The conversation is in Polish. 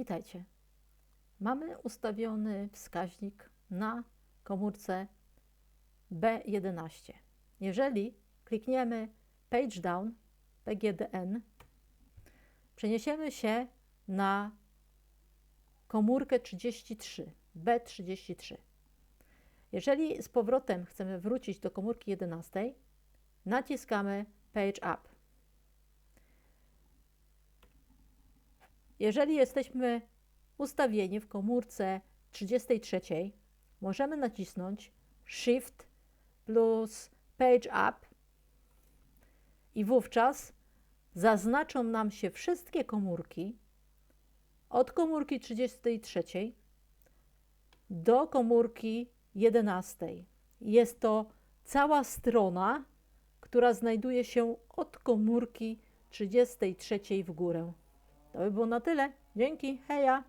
Witajcie. Mamy ustawiony wskaźnik na komórce B11. Jeżeli klikniemy Page Down, PGDN, przeniesiemy się na komórkę 33, B33. Jeżeli z powrotem chcemy wrócić do komórki 11, naciskamy Page Up. Jeżeli jesteśmy ustawieni w komórce 33, możemy nacisnąć Shift plus Page Up i wówczas zaznaczą nam się wszystkie komórki od komórki 33 do komórki 11. Jest to cała strona, która znajduje się od komórki 33 w górę. To by było na tyle. Dzięki, heja!